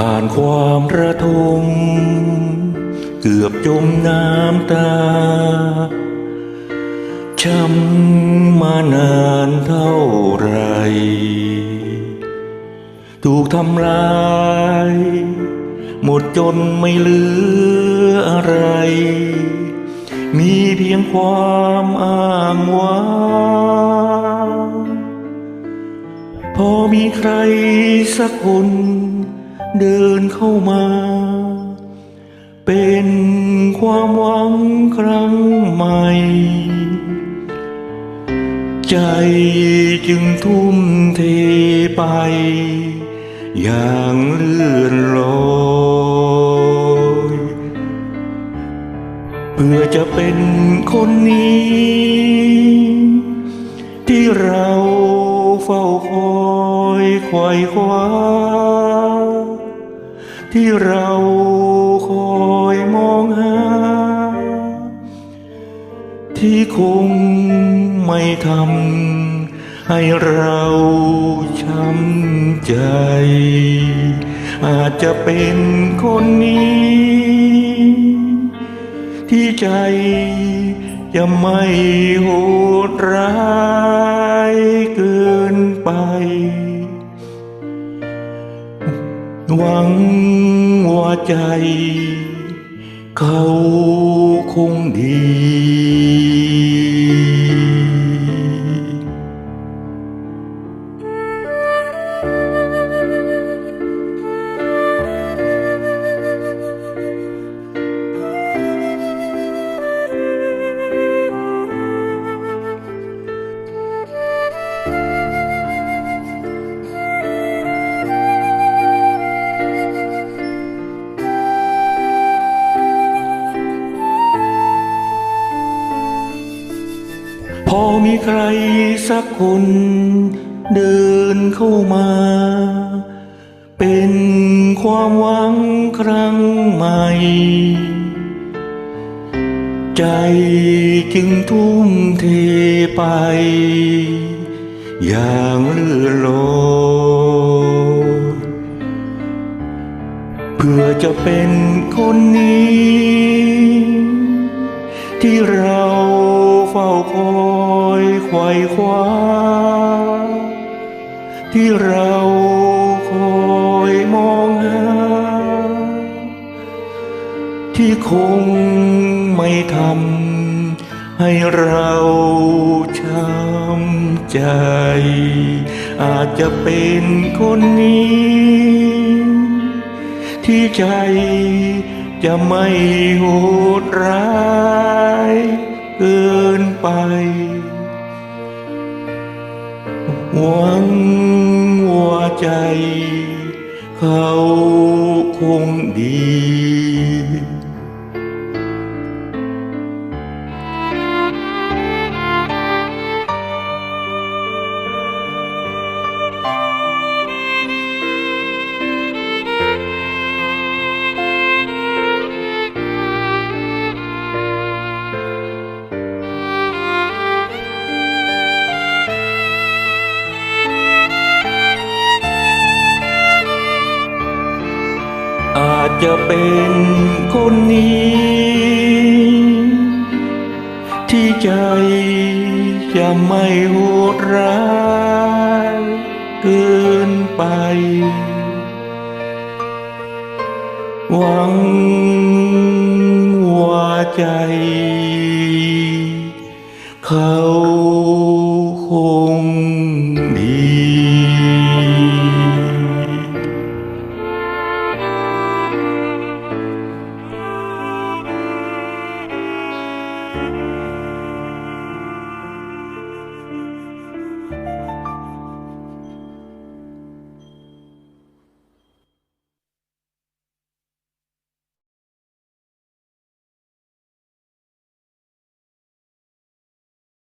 ผ่านความระทมเกือบจมน้ำตา ช้ำมานานเท่าไร ถูกทำลาย หมดจนไม่เหลืออะไร มีเพียงความอ้างว้างพอมีใครสักคน เดินเข้ามา เป็นความหวังครั้งใหม่ ใจจึงทุ่มเทไป อย่างเลื่อนลอยเพื่อจะเป็นคนนี้ ที่เราเฝ้าคอยคอยคว้า ที่เราคอยมองหา ที่คงไม่ทำให้เราช้ำใจ อาจจะเป็นคนนี้ ที่ใจจะไม่โหดร้ายเกินไป หวังว่าใจ เขาคงดี พอมีใครสักคนเดินเข้ามา เป็นความหวังครั้งใหม่ ใจจึงทุ่มเทไป อย่างเลื่อนลอยเพื่อจะเป็นคนนี้ ที่เรา ฝ้าคอยไขว่คว้า ที่เราคอยมองหาที่คงไม่ทำให้เราช้ำใจ อาจจะเป็นคนนี้ ที่ใจจะไม่โหดร้าย ไป หวังว่าใจ เขาคงดี จะเป็นคนนี้ ที่ใจจะไม่โหดร้ายเกินไป หวังว่าใจ เขาคงดี